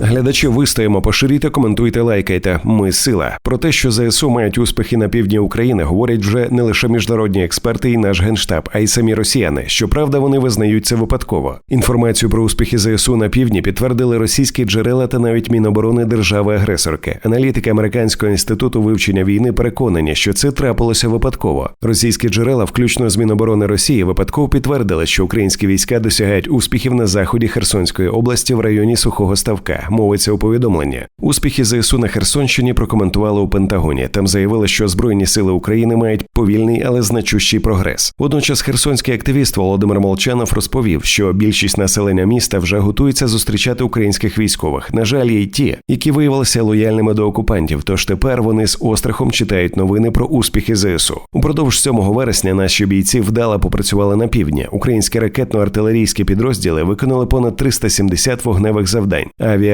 Глядачі вистоїмо, поширюйте, коментуйте, лайкайте. Ми сила. Про те, що ЗСУ мають успіхи на півдні України, говорять вже не лише міжнародні експерти і наш генштаб, а й самі росіяни. Щоправда, вони визнають це випадково. Інформацію про успіхи ЗСУ на півдні підтвердили російські джерела та навіть Міноборони держави-агресорки. Аналітики американського інституту вивчення війни переконані, що це трапилося випадково. Російські джерела, включно з Міноборони Росії, випадково підтвердили, що українські війська досягають успіхів на заході Херсонської області в районі Сухого Ставка. Мовиться у повідомленні. Успіхи ЗСУ на Херсонщині прокоментували у Пентагоні. Там заявили, що Збройні сили України мають повільний, але значущий прогрес. Водночас херсонський активіст Володимир Молчанов розповів, що більшість населення міста вже готується зустрічати українських військових. На жаль, є й ті, які виявилися лояльними до окупантів. Тож тепер вони з острахом читають новини про успіхи ЗСУ. Упродовж 7 вересня наші бійці вдало попрацювали на півдні. Українські ракетно-артилерійські підрозділи виконали понад 370 вогневих завдань.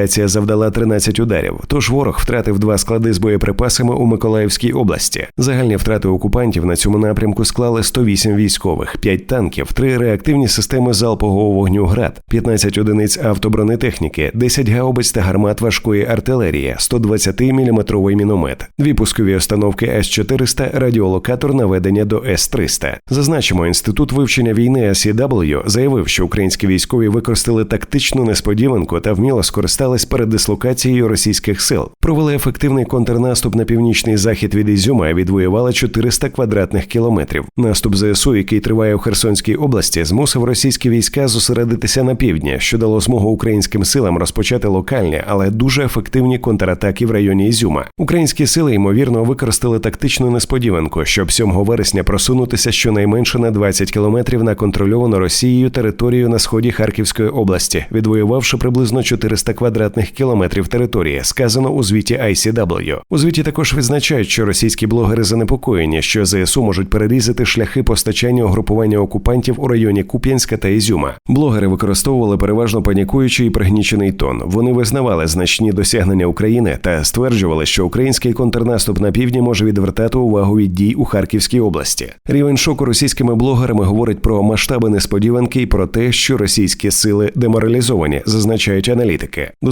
Авіація завдала 13 ударів. Тож ворог втратив два склади з боєприпасами у Миколаївській області. Загальні втрати окупантів на цьому напрямку склали 108 військових, 5 танків, 3 реактивні системи залпового вогню ГРАД, 15 одиниць автобронетехніки, 10 гаубиць та гармат важкої артилерії, 120-мм міномет, дві пускові установки С-400, радіолокатор наведення до С-300. Зазначимо, інститут вивчення війни SCW заявив, що українські військові використали тактичну несподіванку та вміло скористались передислокацією російських сил. Провели ефективний контрнаступ на північний захід від Ізюма і відвоювали 400 квадратних кілометрів. Наступ ЗСУ, який триває у Херсонській області, змусив російські війська зосередитися на півдні, що дало змогу українським силам розпочати локальні, але дуже ефективні контратаки в районі Ізюма. Українські сили ймовірно використали тактичну несподіванку, щоб 7 вересня просунутися щонайменше на 20 кілометрів на контрольовану Росією територію на сході Харківської області, відвоювавши приблизно 400 квадратних кілометрів території, сказано у звіті ICW. У звіті також відзначають, що російські блогери занепокоєні, що ЗСУ можуть перерізати шляхи постачання угрупування окупантів у районі Куп'янська та Ізюма. Блогери використовували переважно панікуючий і пригнічений тон. Вони визнавали значні досягнення України та стверджували, що український контрнаступ на півдні може відвертати увагу від дій у Харківській області. Рівень шоку російськими блогерами говорить про масштаби несподіванки і про те, що російські сили деморалізовані, зазначають аналітики. До